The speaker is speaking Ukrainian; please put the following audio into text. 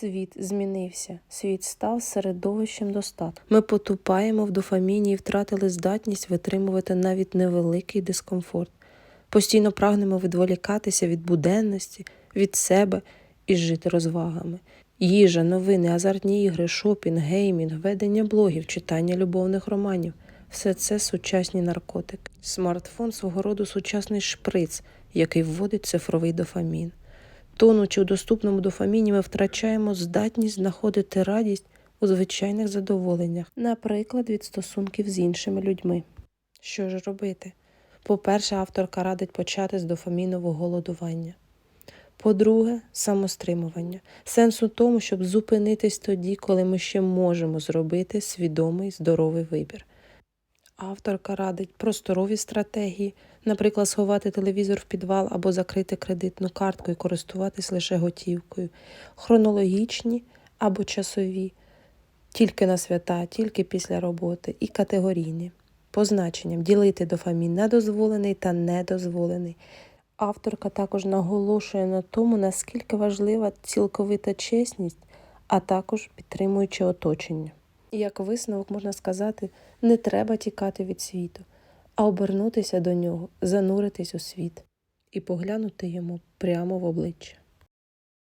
Світ змінився, світ став середовищем достатку. Ми потупаємо в дофаміні і втратили здатність витримувати навіть невеликий дискомфорт. Постійно прагнемо відволікатися від буденності, від себе і жити розвагами. Їжа, новини, азартні ігри, шопінг, геймінг, ведення блогів, читання любовних романів все це сучасні наркотики. Смартфон свого роду сучасний шприц, який вводить цифровий дофамін. Тонучи у доступному дофаміні, ми втрачаємо здатність знаходити радість у звичайних задоволеннях, наприклад, від стосунків з іншими людьми. Що ж робити? По-перше, авторка радить почати з дофамінового голодування. По-друге, самостримування. Сенс у тому, щоб зупинитись тоді, коли ми ще можемо зробити свідомий здоровий вибір. Авторка радить просторові стратегії, наприклад, сховати телевізор в підвал або закрити кредитну картку і користуватись лише готівкою, хронологічні або часові, тільки на свята, тільки після роботи, і категорійні. Позначенням ділити дофамін на дозволений та недозволений. Авторка також наголошує на тому, наскільки важлива цілковита чесність, а також підтримуючи оточення. Як висновок можна сказати, не треба тікати від світу, а обернутися до нього, зануритись у світ і поглянути йому прямо в обличчя.